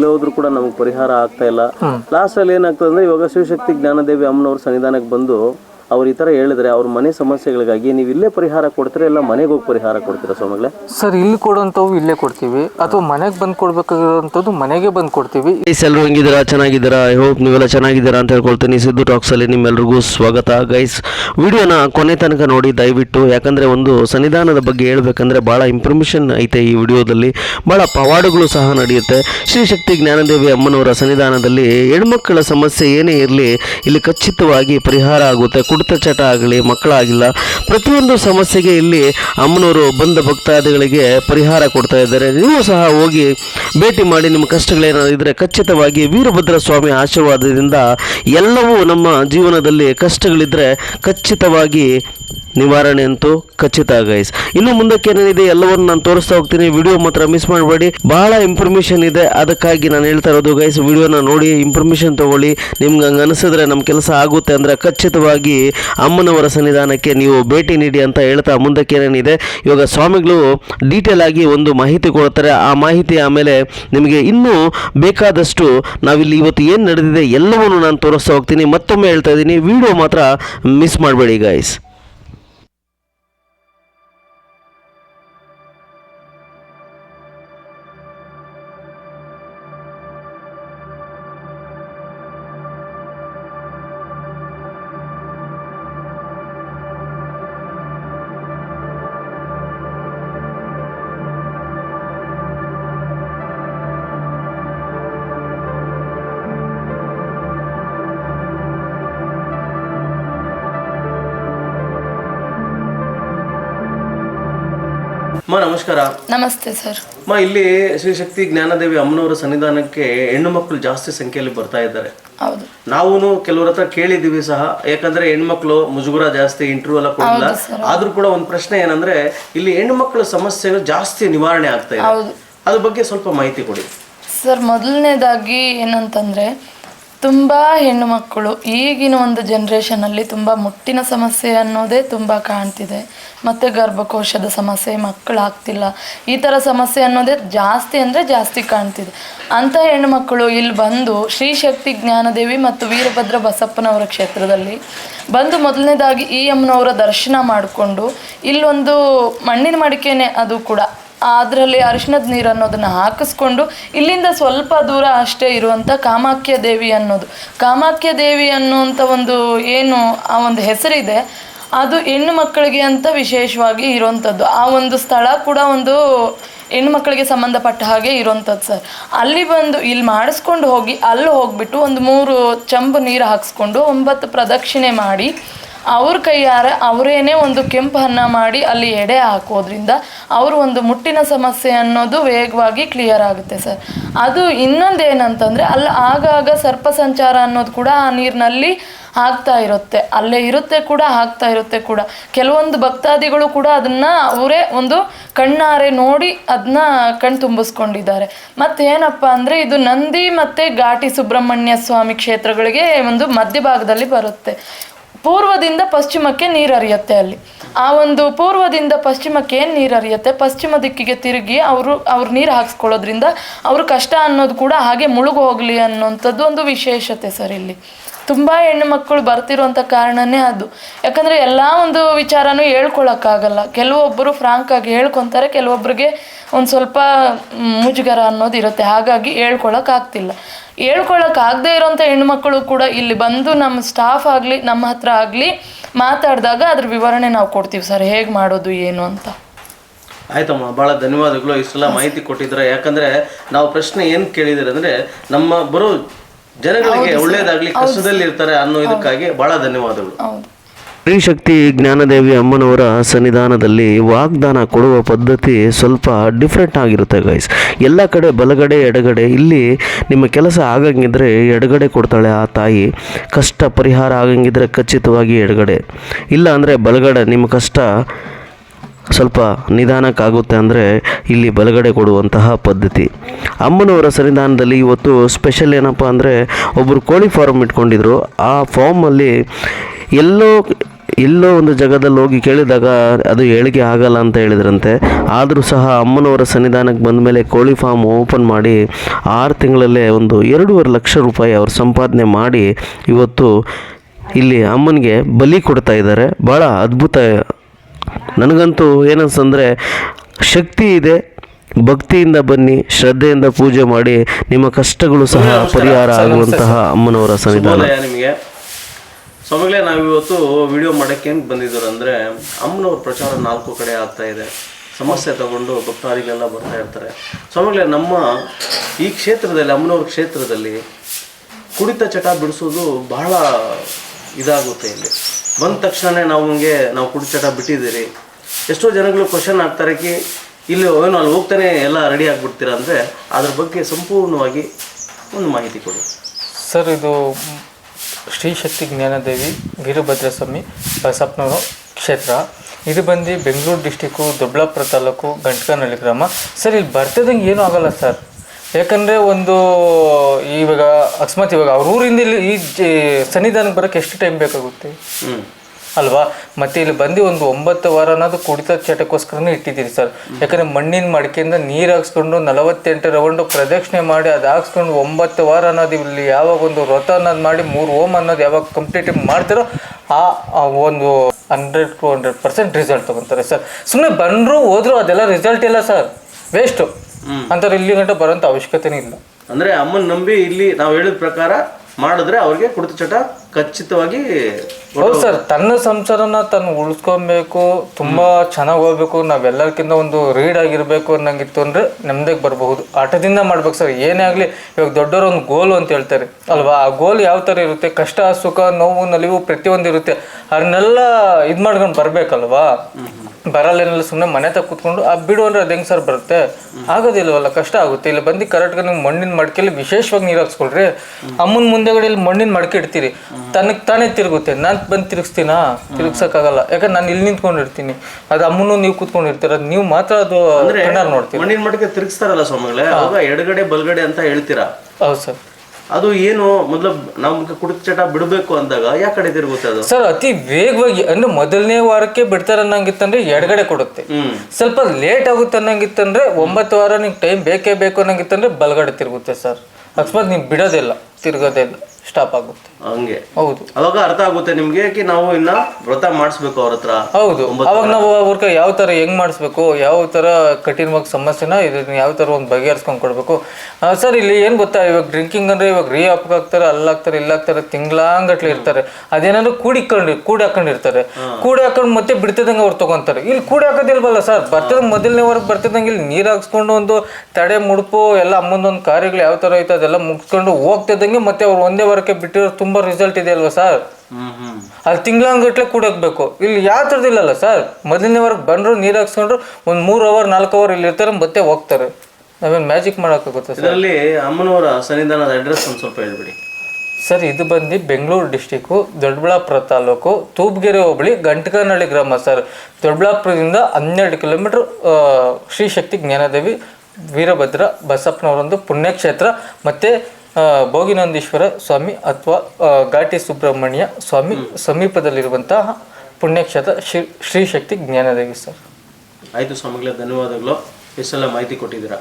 ಎಲ್ಲೇ ಹೋದ್ರು ಕೂಡ ನಮಗೆ ಪರಿಹಾರ ಆಗ್ತಾ ಇಲ್ಲ. ಲಾಸ್ಟ್ ಅಲ್ಲಿ ಏನಾಗ್ತದೆ ಅಂದ್ರೆ ಇವಾಗ ಶಿವಶಕ್ತಿ ಜ್ಞಾನದೇವಿ ಅಮ್ಮನವ್ರ ಸನ್ನಿಧಾನಕ್ಕೆ ಬಂದು ಅವ್ರು ಈ ಥರ ಹೇಳಿದ್ರೆ ಅವ್ರ ಮನೆ ಸಮಸ್ಯೆಗಳಿಗಾಗಿ ನೀವು ಇಲ್ಲೇ ಪರಿಹಾರ ಕೊಡ್ತೀರಾ ಇಲ್ಲ ಮನೆಗೆ ಹೋಗಿ ಪರಿಹಾರ ಕೊಡ್ತೀರಾ ಸ್ವಾಮಿಗಳೇ? ಸರ್ ಇಲ್ಲಿ ಕೊಡುವಂಥವು ಇಲ್ಲೇ ಕೊಡ್ತೀವಿ. ಅಥವಾ ಮನೆಗೆ ಬಂದು ಕೊಡ್ಬೇಕಾಗಿರೋಂಥದ್ದು ಮನೆಗೆ ಬಂದು ಕೊಡ್ತೀವಿ. ಗೈಸ್ ಎಲ್ಲರೂ ಹೆಂಗಿದ್ದೀರಾ? ಚೆನ್ನಾಗಿದ್ದೀರಾ? ಐ ಹೋಪ್ ನೀವೆಲ್ಲ ಚೆನ್ನಾಗಿದ್ದೀರಾ ಅಂತ ಹೇಳ್ಕೊಳ್ತೀನಿ. ಸಿದ್ದು ಟಾಕ್ಸಲ್ಲಿ ನಿಮ್ಮೆಲ್ರಿಗೂ ಸ್ವಾಗತ. ಗೈಸ್ ವಿಡಿಯೋನ ಕೊನೆ ತನಕ ನೋಡಿ ದಯವಿಟ್ಟು. ಯಾಕಂದರೆ ಒಂದು ಸನ್ನಿಧಾನದ ಬಗ್ಗೆ ಹೇಳ್ಬೇಕಂದ್ರೆ ಭಾಳ ಇನ್ಫಾರ್ಮೇಷನ್ ಐತೆ ಈ ವಿಡಿಯೋದಲ್ಲಿ. ಭಾಳ ಪವಾಡಗಳು ಸಹ ನಡೆಯುತ್ತೆ. ಶ್ರೀಶಕ್ತಿ ಜ್ಞಾನದೇವಿ ಅಮ್ಮನವರ ಸನ್ನಿಧಾನದಲ್ಲಿ ಹೆಣ್ಮಕ್ಕಳ ಸಮಸ್ಯೆ ಏನೇ ಇರಲಿ ಇಲ್ಲಿ ಖಚಿತವಾಗಿ ಪರಿಹಾರ ಆಗುತ್ತೆ. ಕುಡಿತ ಚಟ ಆಗಲಿ, ಮಕ್ಕಳಾಗಿಲ್ಲ, ಪ್ರತಿಯೊಂದು ಸಮಸ್ಯೆಗೆ ಇಲ್ಲಿ ಅಮ್ಮನವರು ಬಂದ ಭಕ್ತಾದಿಗಳಿಗೆ ಪರಿಹಾರ ಕೊಡ್ತಾ ಇದ್ದಾರೆ. ನೀವು ಸಹ ಹೋಗಿ ಭೇಟಿ ಮಾಡಿ ನಿಮ್ಮ ಕಷ್ಟಗಳೇನಾದ್ರು ಇದ್ದರೆ ಖಚಿತವಾಗಿ ವೀರಭದ್ರ ಸ್ವಾಮಿ ಆಶೀರ್ವಾದದಿಂದ ಎಲ್ಲವೂ ನಮ್ಮ ಜೀವನದಲ್ಲಿ ಕಷ್ಟಗಳಿದ್ದರೆ ಖಚಿತವಾಗಿ ನಿವಾರಣೆ ಅಂತೂ ಖಚಿತ ಗೈಸ್ ಇನ್ನು ಮುಂದಕ್ಕೆ ಏನೇನಿದೆ ಎಲ್ಲವನ್ನು ನಾನು ತೋರಿಸ್ತಾ ಹೋಗ್ತೀನಿ. ವಿಡಿಯೋ ಮಾತ್ರ ಮಿಸ್ ಮಾಡಬೇಡಿ. ಬಹಳ ಇನ್ಫಾರ್ಮೇಷನ್ ಇದೆ. ಅದಕ್ಕಾಗಿ ನಾನು ಹೇಳ್ತಾ ಇರೋದು ಗೈಸ್ ವಿಡಿಯೋನ ನೋಡಿ ಇನ್ಫಾರ್ಮೇಷನ್ ತಗೊಳ್ಳಿ. ನಿಮ್ಗೆ ಹಂಗೆ ಅನಿಸಿದ್ರೆ ನಮ್ಮ ಕೆಲಸ ಆಗುತ್ತೆ ಅಂದರೆ ಖಚಿತವಾಗಿ ಅಮ್ಮನವರ ಸನ್ನಿಧಾನಕ್ಕೆ ನೀವು ಭೇಟಿ ನೀಡಿ ಅಂತ ಹೇಳ್ತಾ ಮುಂದಕ್ಕೆ ಏನೇನಿದೆ. ಇವಾಗ ಸ್ವಾಮಿಗಳು ಡೀಟೇಲ್ ಆಗಿ ಒಂದು ಮಾಹಿತಿ ಕೊಡ್ತಾರೆ. ಆ ಮಾಹಿತಿ ಆಮೇಲೆ ನಿಮಗೆ ಇನ್ನೂ ಬೇಕಾದಷ್ಟು ನಾವಿಲ್ಲಿ ಇವತ್ತು ಏನು ನಡೆದಿದೆ ಎಲ್ಲವನ್ನು ನಾನು ತೋರಿಸ್ತಾ ಹೋಗ್ತೀನಿ. ಮತ್ತೊಮ್ಮೆ ಹೇಳ್ತಾ ಇದ್ದೀನಿ. ವಿಡಿಯೋ ಮಾತ್ರ ಮಿಸ್ ಮಾಡಬೇಡಿ ಗೈಸ್ ಅಮ್ಮ ನಮಸ್ಕಾರ. ನಮಸ್ತೆ ಸರ್. ಅಮ್ಮ ಇಲ್ಲಿ ಶ್ರೀ ಶಕ್ತಿ ಜ್ಞಾನದೇವಿ ಅಮ್ಮನವರ ಸನ್ನಿಧಾನಕ್ಕೆ ಹೆಣ್ಣು ಮಕ್ಕಳು ಜಾಸ್ತಿ ಸಂಖ್ಯೆಯಲ್ಲಿ ಬರ್ತಾ ಇದ್ದಾರೆ. ಹೌದು. ನಾವು ಕೆಲವ್ರ ಹತ್ರ ಕೇಳಿದೀವಿ ಸಹ. ಯಾಕಂದ್ರೆ ಹೆಣ್ಮಕ್ಳು ಮುಜುಗುರ ಜಾಸ್ತಿ ಇಂಟರ್ವ್ಯೂ ಎಲ್ಲ ಕೊಡಲ್ಲ. ಆದ್ರೂ ಕೂಡ ಒಂದು ಪ್ರಶ್ನೆ ಏನಂದ್ರೆ ಇಲ್ಲಿ ಹೆಣ್ಮಕ್ಳ ಸಮಸ್ಯೆಗಳು ಜಾಸ್ತಿ ನಿವಾರಣೆ ಆಗ್ತಾ ಇದೆ. ಅದ್ರ ಬಗ್ಗೆ ಸ್ವಲ್ಪ ಮಾಹಿತಿ ಕೊಡಿ. ಸರ್ ಮೊದಲನೇದಾಗಿ ಏನಂತಂದರೆ ತುಂಬ ಹೆಣ್ಣು ಮಕ್ಕಳು ಈಗಿನ ಒಂದು ಜನ್ರೇಷನಲ್ಲಿ ತುಂಬ ಮುಟ್ಟಿನ ಸಮಸ್ಯೆ ಅನ್ನೋದೇ ತುಂಬ ಕಾಣ್ತಿದೆ. ಮತ್ತು ಗರ್ಭಕೋಶದ ಸಮಸ್ಯೆ ಮಕ್ಕಳಾಗ್ತಿಲ್ಲ ಈ ಥರ ಸಮಸ್ಯೆ ಅನ್ನೋದೇ ಜಾಸ್ತಿ ಅಂದರೆ ಜಾಸ್ತಿ ಕಾಣ್ತಿದೆ. ಅಂಥ ಹೆಣ್ಣುಮಕ್ಕಳು ಇಲ್ಲಿ ಬಂದು ಶ್ರೀ ಶಕ್ತಿ ಜ್ಞಾನದೇವಿ ಮತ್ತು ವೀರಭದ್ರ ಬಸಪ್ಪನವರ ಕ್ಷೇತ್ರದಲ್ಲಿ ಬಂದು ಮೊದಲನೇದಾಗಿ ಈ ಅಮ್ಮನವರ ದರ್ಶನ ಮಾಡಿಕೊಂಡು ಇಲ್ಲೊಂದು ಮಣ್ಣಿನ ಮಡಿಕೆನೆ ಅದು ಕೂಡ ಅದರಲ್ಲಿ ಅರಿಶಿಣದ ನೀರು ಅನ್ನೋದನ್ನ ಹಾಕಿಸ್ಕೊಂಡು ಇಲ್ಲಿಂದ ಸ್ವಲ್ಪ ದೂರ ಅಷ್ಟೇ ಇರುವಂಥ ಕಾಮಾಖ್ಯ ದೇವಿ ಅನ್ನೋದು. ಕಾಮಾಖ್ಯ ದೇವಿ ಅನ್ನುವಂಥ ಒಂದು ಏನು ಆ ಒಂದು ಹೆಸರಿದೆ, ಅದು ಹೆಣ್ಣು ಮಕ್ಕಳಿಗೆ ಅಂತ ವಿಶೇಷವಾಗಿ ಇರುವಂಥದ್ದು ಆ ಒಂದು ಸ್ಥಳ ಕೂಡ ಒಂದು ಹೆಣ್ಣು ಮಕ್ಕಳಿಗೆ ಸಂಬಂಧಪಟ್ಟ ಹಾಗೆ ಇರೋಂಥದ್ದು ಸರ್. ಅಲ್ಲಿ ಬಂದು ಇಲ್ಲಿ ಮಾಡಿಸ್ಕೊಂಡು ಹೋಗಿ, ಅಲ್ಲಿ ಹೋಗ್ಬಿಟ್ಟು ಒಂದು ಮೂರು ಚಂಬು ನೀರು ಹಾಕ್ಸ್ಕೊಂಡು ಒಂಬತ್ತು ಪ್ರದಕ್ಷಿಣೆ ಮಾಡಿ ಅವ್ರ ಕೈಯಾರ ಅವರೇನೇ ಒಂದು ಕೆಂಪು ಅನ್ನ ಮಾಡಿ ಅಲ್ಲಿ ಎಡೆ ಹಾಕೋದ್ರಿಂದ ಅವರು ಒಂದು ಮುಟ್ಟಿನ ಸಮಸ್ಯೆ ಅನ್ನೋದು ವೇಗವಾಗಿ ಕ್ಲಿಯರ್ ಆಗುತ್ತೆ ಸರ್. ಅದು ಇನ್ನೊಂದು ಏನಂತಂದರೆ ಅಲ್ಲಿ, ಆಗಾಗ ಸರ್ಪ ಸಂಚಾರ ಅನ್ನೋದು ಕೂಡ ಆ ನೀರಿನಲ್ಲಿ ಆಗ್ತಾ ಇರುತ್ತೆ. ಅಲ್ಲೇ ಇರುತ್ತೆ ಕೂಡ, ಆಗ್ತಾ ಇರುತ್ತೆ ಕೂಡ. ಕೆಲವೊಂದು ಭಕ್ತಾದಿಗಳು ಕೂಡ ಅದನ್ನು ಅವರೇ ಒಂದು ಕಣ್ಣಾರೆ ನೋಡಿ ಅದನ್ನ ಕಣ್ ತುಂಬಿಸ್ಕೊಂಡಿದ್ದಾರೆ. ಮತ್ತೇನಪ್ಪ ಅಂದರೆ ಇದು ನಂದಿ ಮತ್ತು ಘಾಟಿ ಸುಬ್ರಹ್ಮಣ್ಯ ಸ್ವಾಮಿ ಕ್ಷೇತ್ರಗಳಿಗೆ ಒಂದು ಮಧ್ಯಭಾಗದಲ್ಲಿ ಬರುತ್ತೆ. ಪೂರ್ವದಿಂದ ಪಶ್ಚಿಮಕ್ಕೆ ನೀರು ಹರಿಯುತ್ತೆ ಅಲ್ಲಿ. ಆ ಒಂದು ಪೂರ್ವದಿಂದ ಪಶ್ಚಿಮಕ್ಕೆ ಏನು ನೀರು ಹರಿಯುತ್ತೆ ಪಶ್ಚಿಮ ದಿಕ್ಕಿಗೆ ತಿರುಗಿ ಅವರು, ಅವ್ರು ನೀರು ಹಾಕ್ಸ್ಕೊಳ್ಳೋದ್ರಿಂದ ಅವರು ಕಷ್ಟ ಅನ್ನೋದು ಕೂಡ ಹಾಗೆ ಮುಳುಗು ಹೋಗಲಿ ಅನ್ನೋಂಥದ್ದು ಒಂದು ವಿಶೇಷತೆ ಸರ್ ಇಲ್ಲಿ. ತುಂಬ ಹೆಣ್ಣು ಮಕ್ಕಳು ಬರ್ತಿರುವಂಥ ಕಾರಣನೇ ಅದು. ಯಾಕಂದರೆ ಎಲ್ಲ ಒಂದು ವಿಚಾರನೂ ಹೇಳ್ಕೊಳಕ್ಕಾಗಲ್ಲ. ಕೆಲವೊಬ್ಬರು ಫ್ರಾಂಕ್ ಆಗಿ ಹೇಳ್ಕೊತಾರೆ ಕೆಲವೊಬ್ಬರಿಗೆ ಒಂದು ಸ್ವಲ್ಪ ಮುಜುಗರ ಅನ್ನೋದು ಇರುತ್ತೆ. ಹಾಗಾಗಿ ಹೇಳ್ಕೊಳಕ್ಕಾಗ್ತಿಲ್ಲ. ಹೇಳ್ಕೊಳಕ್ಕಾಗದೇ ಇರೋಂಥ ಹೆಣ್ಮಕ್ಳು ಕೂಡ ಇಲ್ಲಿ ಬಂದು ನಮ್ಮ ಸ್ಟಾಫ್ ಆಗಲಿ ನಮ್ಮ ಹತ್ರ ಆಗಲಿ ಮಾತಾಡಿದಾಗ ಅದ್ರ ವಿವರಣೆ ನಾವು ಕೊಡ್ತೀವಿ ಸರ್. ಹೇಗೆ ಮಾಡೋದು ಏನು ಅಂತ. ಆಯ್ತಮ್ಮ ಬಹಳ ಧನ್ಯವಾದಗಳು ಇಷ್ಟೆಲ್ಲ ಮಾಹಿತಿ ಕೊಟ್ಟಿದ್ರೆ ಯಾಕಂದ್ರೆ ನಾವು ಪ್ರಶ್ನೆ ಏನ್ ಕೇಳಿದಿರಿ ಅಂದ್ರೆ ನಮ್ಮ ಬರೋ ಜನಗಳಿಗೆ ಒಳ್ಳೇದಾಗಲಿ ಕಷ್ಟದಲ್ಲಿ ಇರ್ತಾರೆ ಅನ್ನೋ ಇದಕ್ಕಾಗಿ ಬಹಳ ಧನ್ಯವಾದಗಳು. ಹೌದು ಶ್ರೀಶಕ್ತಿ ಜ್ಞಾನದೇವಿ ಅಮ್ಮನವರ ಸನ್ನಿಧಾನದಲ್ಲಿ ವಾಗ್ದಾನ ಕೊಡುವ ಪದ್ಧತಿ ಸ್ವಲ್ಪ ಡಿಫ್ರೆಂಟ್ ಆಗಿರುತ್ತೆ ಗೈಸ್ ಎಲ್ಲ ಕಡೆ ಬಲಗಡೆ, ಎಡಗಡೆ, ಇಲ್ಲಿ ನಿಮ್ಮ ಕೆಲಸ ಆಗಂಗಿದ್ರೆ ಎಡಗಡೆ ಕೊಡ್ತಾಳೆ ಆ ತಾಯಿ. ಕಷ್ಟ ಪರಿಹಾರ ಆಗಂಗಿದ್ರೆ ಖಚಿತವಾಗಿ ಎಡಗಡೆ. ಇಲ್ಲ ಅಂದರೆ ಬಲಗಡೆ, ನಿಮ್ಮ ಕಷ್ಟ ಸ್ವಲ್ಪ ನಿಧಾನಕ್ಕಾಗುತ್ತೆ ಅಂದರೆ ಇಲ್ಲಿ ಬಲಗಡೆ ಕೊಡುವಂತಹ ಪದ್ಧತಿ. ಅಮ್ಮನವರ ಸನ್ನಿಧಾನದಲ್ಲಿ ಇವತ್ತು ಸ್ಪೆಷಲ್ ಏನಪ್ಪ ಅಂದರೆ ಒಬ್ಬರು ಕೋಳಿ ಫಾರ್ಮ್ ಇಟ್ಕೊಂಡಿದ್ರು. ಆ ಫಾರ್ಮಲ್ಲಿ ಎಲ್ಲೋ ಎಲ್ಲೋ ಒಂದು ಜಾಗದಲ್ಲಿ ಹೋಗಿ ಕೇಳಿದಾಗ ಅದು ಹೇಳಿಕೆ ಆಗಲ್ಲ ಅಂತ ಹೇಳಿದ್ರಂತೆ. ಆದರೂ ಸಹ ಅಮ್ಮನವರ ಸನ್ನಿಧಾನಕ್ಕೆ ಬಂದ ಮೇಲೆ ಕೋಳಿ ಫಾರ್ಮ್ ಓಪನ್ ಮಾಡಿ ಆರು ತಿಂಗಳಲ್ಲೇ ಒಂದು ಎರಡೂವರೆ ಲಕ್ಷ ರೂಪಾಯಿ ಅವರು ಸಂಪಾದನೆ ಮಾಡಿ ಇವತ್ತು ಇಲ್ಲಿ ಅಮ್ಮನಿಗೆ ಬಲಿ ಕೊಡ್ತಾ ಇದ್ದಾರೆ. ಭಾಳ ಅದ್ಭುತ. ನನಗಂತೂ ಏನನ್ಸಂದರೆ ಶಕ್ತಿ ಇದೆ. ಭಕ್ತಿಯಿಂದ ಬನ್ನಿ ಶ್ರದ್ಧೆಯಿಂದ ಪೂಜೆ ಮಾಡಿ ನಿಮ್ಮ ಕಷ್ಟಗಳು ಸಹ ಪರಿಹಾರ ಆಗುವಂತಹ ಅಮ್ಮನವರ ಸನ್ನಿಧಾನ. ನಿಮಗೆ. ಸ್ವಾಮಿಗಳೇ ನಾವಿವತ್ತು ವಿಡಿಯೋ ಮಾಡೋಕ್ಕೆ ಹೆಂಗೆ ಬಂದಿದ್ದಾರೆ ಅಂದರೆ ಅಮ್ಮನವ್ರ ಪ್ರಚಾರ ನಾಲ್ಕು ಕಡೆ ಆಗ್ತಾ ಇದೆ. ಸಮಸ್ಯೆ ತಗೊಂಡು ಭಕ್ತಾದಿಗಳೆಲ್ಲ ಬರ್ತಾ ಇರ್ತಾರೆ. ಸ್ವಾಮಿಗಳೇ ನಮ್ಮ ಈ ಕ್ಷೇತ್ರದಲ್ಲಿ, ಅಮ್ಮನವ್ರ ಕ್ಷೇತ್ರದಲ್ಲಿ ಕುಡಿತ ಚಟ ಬಿಡಿಸೋದು ಬಹಳ ಇದಾಗುತ್ತೆ ಇಲ್ಲಿ. ಬಂದ ತಕ್ಷಣವೇ ನಾವು ಹಂಗೆ ನಾವು ಕುಡಿತ ಚಟ ಬಿಟ್ಟಿದ್ದೀರಿ. ಎಷ್ಟೋ ಜನಗಳು ಕ್ವಶನ್ ಆಗ್ತಾರೆ ಕಿ, ಇಲ್ಲಿ ಏನು ಅಲ್ಲಿ ಹೋಗ್ತಾನೆ, ಎಲ್ಲ ರೆಡಿ ಆಗಿಬಿಡ್ತೀರಾ? ಅಂದರೆ ಅದ್ರ ಬಗ್ಗೆ ಸಂಪೂರ್ಣವಾಗಿ ಒಂದು ಮಾಹಿತಿ ಕೊಡಿ. ಸರ್, ಇದು ಶ್ರೀ ಶಕ್ತಿ ಜ್ಞಾನದೇವಿ, ವೀರಭದ್ರಸ್ವಾಮಿ ಬಸಪ್ಪನವರು ಕ್ಷೇತ್ರ. ಇದು ಬಂದು ಬೆಂಗಳೂರು ಡಿಸ್ಟಿಕ್ಕು, ದೊಡ್ಡಬಳ್ಳಾಪುರ ತಾಲೂಕು, ಗಂಟ್ಕನಹಳ್ಳಿ ಗ್ರಾಮ. ಸರ್, ಇಲ್ಲಿ ಬರ್ತದಂಗೆ ಏನೂ ಆಗಲ್ಲ ಸರ್. ಯಾಕಂದರೆ ಒಂದು ಇವಾಗ ಅಕಸ್ಮಾತ್ ಇವಾಗ ಅವ್ರ ಊರಿಂದ ಇಲ್ಲಿ ಈ ಸನ್ನಿಧಾನಕ್ಕೆ ಬರೋಕ್ಕೆ ಎಷ್ಟು ಟೈಮ್ ಬೇಕಾಗುತ್ತೆ? ಅಲ್ವಾ? ಮತ್ತೆ ಇಲ್ಲಿ ಬಂದು ಒಂದು ಒಂಬತ್ತು ವಾರ ಅನ್ನೋದು ಕುಡಿತ ಚಟಕ್ಕೋಸ್ಕರನೇ ಇಟ್ಟಿದ್ದೀರಿ ಸರ್. ಯಾಕಂದ್ರೆ ಮಣ್ಣಿನ ಮಡಿಕೆಯಿಂದ ನೀರು ಹಾಕ್ಸ್ಕೊಂಡು ನಲವತ್ತೆಂಟು ರೌಂಡು ಪ್ರದಕ್ಷಿಣೆ ಮಾಡಿ ಅದು ಹಾಕ್ಸ್ಕೊಂಡು ಒಂಬತ್ತು ವಾರ ಅನ್ನೋದು ಇಲ್ಲಿ ಯಾವಾಗ ಒಂದು ವ್ರತ ಅನ್ನೋದು ಮಾಡಿ ಮೂರು ಓಮ್ ಅನ್ನೋದು ಯಾವಾಗ ಕಂಪ್ಲೀಟ್ ಮಾಡ್ತಾರೋ ಆ ಒಂದು hundred to hundred percent result ತಗೊಂತಾರೆ ಸರ್. ಸುಮ್ಮನೆ ಬಂದರೂ ಹೋದ್ರು ಅದೆಲ್ಲ ರಿಸಲ್ಟ್ ಇಲ್ಲ ಸರ್. ವೇಸ್ಟು ಅಂತಾರೆ ಇಲ್ಲಿ ಗಂಟೆ ಬರೋಂಥ ಅವಶ್ಯಕತೆನೇ ಇಲ್ಲ. ಅಂದ್ರೆ ಅಮ್ಮನ ನಂಬಿ ಇಲ್ಲಿ ನಾವು ಹೇಳಿದ ಪ್ರಕಾರ ಮಾಡಿದ್ರೆ ಅವ್ರಿಗೆ ಕುಡಿತ ಚಟ ಖಚಿತವಾಗಿ ಹೌದು ಸರ್ ತನ್ನ ಸಂಸಾರನ ತಾನು ಉಳಿಸ್ಕೊಬೇಕು ತುಂಬಾ ಚೆನ್ನಾಗಿ ಹೋಗ್ಬೇಕು ನಾವೆಲ್ಲರಿಗಿಂತ ಒಂದು ರೀಡ್ ಆಗಿರ್ಬೇಕು ಅನ್ನಂಗಿತ್ತು ಅಂದ್ರೆ ನೆಮ್ಮದಿಗೆ ಬರಬಹುದು. ಆಟದಿಂದ ಮಾಡ್ಬೇಕು ಸರ್ ಏನೇ ಆಗಲಿ ಇವಾಗ ದೊಡ್ಡವರು ಒಂದು ಗೋಲು ಅಂತ ಹೇಳ್ತಾರೆ ಅಲ್ವಾ? ಆ ಗೋಲ್ ಯಾವ ಥರ ಇರುತ್ತೆ? ಕಷ್ಟ ಸುಖ ನೋವು ನಲಿವು ಪ್ರತಿಯೊಂದು ಇರುತ್ತೆ. ಅದನ್ನೆಲ್ಲ ಇದು ಮಾಡ್ಕೊಂಡು ಬರ್ಬೇಕಲ್ವಾ? ಬರಲ್ಲೇನಿಲ್ಲ ಸುಮ್ಮನೆ ಮನೆ ತಗ ಕೂತ್ಕೊಂಡು ಆ ಬಿಡು ಅಂದ್ರೆ ಅದು ಹೆಂಗೆ ಸರ್ ಬರುತ್ತೆ? ಆಗೋದಿಲ್ವಲ್ಲ ಕಷ್ಟ ಆಗುತ್ತೆ. ಇಲ್ಲಿ ಬಂದು ಕರೆಕ್ಟ್ಗೆ ನೀವು ಮಣ್ಣಿನ ಮಡಿಕೆಯಲ್ಲಿ ವಿಶೇಷವಾಗಿ ನೀರು ಹಾಕ್ಸ್ಕೊಳ್ರಿ. ಅಮ್ಮನ ಮುಂದೆಗಡೆ ಇಲ್ಲಿ ಮಣ್ಣಿನ ಮಡಿಕೆ ಇಡ್ತೀರಿ. ತನಗೆ ತಾನೇ ತಿರುಗುತ್ತೆ. ನಾನು ಬಂದು ತಿರುಗಿಸ್ತೀನಾ? ತಿರುಗ್ಸೋಕ್ಕಾಗಲ್ಲ. ಯಾಕಂದ್ರೆ ನಾನು ಇಲ್ಲಿ ನಿಂತ್ಕೊಂಡಿರ್ತೀನಿ. ಅದು ಅಮ್ಮನೂ ನೀವು ಕೂತ್ಕೊಂಡಿರ್ತೀರ. ನೀವು ಮಾತ್ರ ಅದು ನೋಡ್ತೀರಿ. ಮಣ್ಣಿನ ಮಡಿಕೆ ತಿರುಗಿಸ್ತಾರಲ್ಲ ಸ್ವಾಮಿಗಳೇ? ಎಡಗಡೆ ಬಲಗಡೆ ಅಂತ ಹೇಳ್ತೀರಾ? ಹೌದು ಸರ್. ಅದು ಏನು ಮೊದಲು ನಮ್ಗೆ ಕುಡಿತ ಚಟ ಬಿಡಬೇಕು ಅಂದಾಗ ಯಾವ ಕಡೆ ತಿರುಗುತ್ತೆ ಅದು? ಸರ್ ಅತಿ ವೇಗವಾಗಿ ಅಂದ್ರೆ ಮೊದಲನೇ ವಾರಕ್ಕೆ ಬಿಡ್ತಾರೆ ಅನ್ನಂಗಿತ್ತಂದ್ರೆ ಎಡಗಡೆ ಕೊಡುತ್ತೆ. ಸ್ವಲ್ಪ ಲೇಟ್ ಆಗುತ್ತೆ ಅನ್ನಂಗಿತ್ತಂದ್ರೆ ಒಂಬತ್ತು ವಾರ ನಿಂಗೆ ಟೈಮ್ ಬೇಕೇ ಬೇಕು ಅನ್ನಂಗಿತ್ತಂದ್ರೆ ಬಲಗಡೆ ತಿರುಗುತ್ತೆ ಸರ್. ಅಕಸ್ಮಾತ್ ನೀವು ಬಿಡೋದಿಲ್ಲ ತಿರುಗೋದಿಲ್ಲ ಸ್ಟಾಪ್ ಆಗುತ್ತೆ. ಹಂಗೆ. ಹೌದು. ಅವಾಗ ಅರ್ಥ ಆಗುತ್ತೆ ನಿಮ್ಗೆ ನಾವು ಇನ್ನ ವ್ರತ ಮಾಡಿಸ್ಬೇಕು ಅವ್ರ ಹತ್ರ. ಹೌದು. ಅವಾಗ ನಾವು ಅವ್ರಕ ಯಾವ ತರ ಹೆಂಗ್ ಮಾಡಿಸ್ಬೇಕು ಯಾವ ತರ ಕಠಿಣವಾಗಿ ಸಮಸ್ಯೆನ ಇದನ್ನ ಯಾವ ತರ ಒಂದು ಬಗೆಹರಿಸ್ಕೊಂಡು ಕೊಡ್ಬೇಕು. ಸರ್ ಇಲ್ಲಿ ಏನ್ ಗೊತ್ತಾ ಇವಾಗ ಡ್ರಿಂಕಿಂಗ್ ಅಂದ್ರೆ ಇವಾಗ ರೀ ಅಪ್ ಆಗ್ತಾರೆ ಅಲ್ಲಾಗ್ತಾರೆ ಇಲ್ಲಾಗ್ತಾರೆ ತಿಂಗ್ಳಾಂಗಟ್ಲೆ ಇರ್ತಾರೆ. ಅದೇನಾದ್ರು ಕೂಡಿಕೊಂಡು ಕೂಡಿ ಹಾಕೊಂಡಿರ್ತಾರೆ ಕೂಡಿ ಹಾಕೊಂಡು ಮತ್ತೆ ಬಿಡ್ತಿದಂಗೆ ಅವ್ರು ತಗೊಂತಾರೆ. ಇಲ್ಲಿ ಕೂಡಿ ಹಾಕೋದಿಲ್ವಲ್ಲ ಸರ್? ಬರ್ತದ ಮೊದಲನೇ ವರ್ಗ ಬರ್ತಿದಂಗೆ ಇಲ್ಲಿ ನೀರು ಹಾಕ್ಸ್ಕೊಂಡು ಒಂದು ತಡೆ ಮುಡುಪು ಎಲ್ಲ ಅಮ್ಮಂದೊಂದು ಕಾರ್ಯಗಳು ಯಾವ ತರ ಐತೆ ಅದೆಲ್ಲ ಮುಗಿಸ್ಕೊಂಡು ಹೋಗ್ತಿದ್ದಂಗೆ ಮತ್ತೆ ಅವ್ರು ಒಂದೇ ವಾರಕ್ಕೆ ಬಿಟ್ಟಿರೋ ತುಂಬ ರಿಸಲ್ಟ್ ಇದೆ ಅಲ್ವಾ ಸರ್ ಹ್ಮ್ ಹ್ಮ್. ಅಲ್ಲಿ ತಿಂಗಳಂಗಟ್ಲೆ ಕೂಡಕ್ಬೇಕು ಇಲ್ಲಿ ಯಾವ ಥರದಿಲ್ಲಲ್ಲ ಸರ್ ಮೊದಲನೇವರೆಗೆ ವಾರ ಬಂದ್ರು ನೀರು ಹಾಕ್ಸ್ಕೊಂಡ್ರು ಒಂದು ಮೂರು ಅವರ್ ನಾಲ್ಕು ಅವರ್ ಇಲ್ಲಿ ಇರ್ತಾರೆ ಮತ್ತೆ ಹೋಗ್ತಾರೆ. ನಾವೇನು ಮ್ಯಾಜಿಕ್ ಮಾಡೋಕ್ಕಾಗುತ್ತೆ ಸರ್ ಇದರಲ್ಲಿ ಅಮ್ಮನವರ ಸನ್ನಿಧಾನದ ಅಡ್ರೆಸ್ ಒಂದು ಸ್ವಲ್ಪ ಹೇಳ್ಬಿಡಿ. ಸರ್ ಇದು ಬಂದು ಬೆಂಗಳೂರು ಡಿಸ್ಟಿಕ್ಕು ದೊಡ್ಡಬಳ್ಳಾಪುರ ತಾಲೂಕು ತೂಬ್ಗೆರೆ ಹೋಬಳಿ ಗಂಟಕನಹಳ್ಳಿ ಗ್ರಾಮ ಸರ್ ದೊಡ್ಡಬಳ್ಳಾಪುರದಿಂದ ಹನ್ನೆರಡು ಕಿಲೋಮೀಟ್ರ್ ಶ್ರೀ ಶಕ್ತಿ ಜ್ಞಾನದೇವಿ ವೀರಭದ್ರ ಬಸಪ್ಪನವರೊಂದು ಪುಣ್ಯಕ್ಷೇತ್ರ ಮತ್ತು ಭೋಗಿನಂದೀಶ್ವರ ಸ್ವಾಮಿ ಅಥವಾ ಘಾಟಿ ಸುಬ್ರಹ್ಮಣ್ಯ ಸ್ವಾಮಿ ಸಮೀಪದಲ್ಲಿರುವಂತಹ ಪುಣ್ಯಕ್ಷೇತ್ರ ಶ್ರೀ ಶ್ರೀಶಕ್ತಿ ಜ್ಞಾನದೇವಿ ಸರ್. ಆಯಿತು ಸ್ವಾಮಿಗಳೇ ಧನ್ಯವಾದಗಳು. ಇಷ್ಟೆಲ್ಲ ಮಾಹಿತಿ ಕೊಟ್ಟಿದ್ದೀರಾ?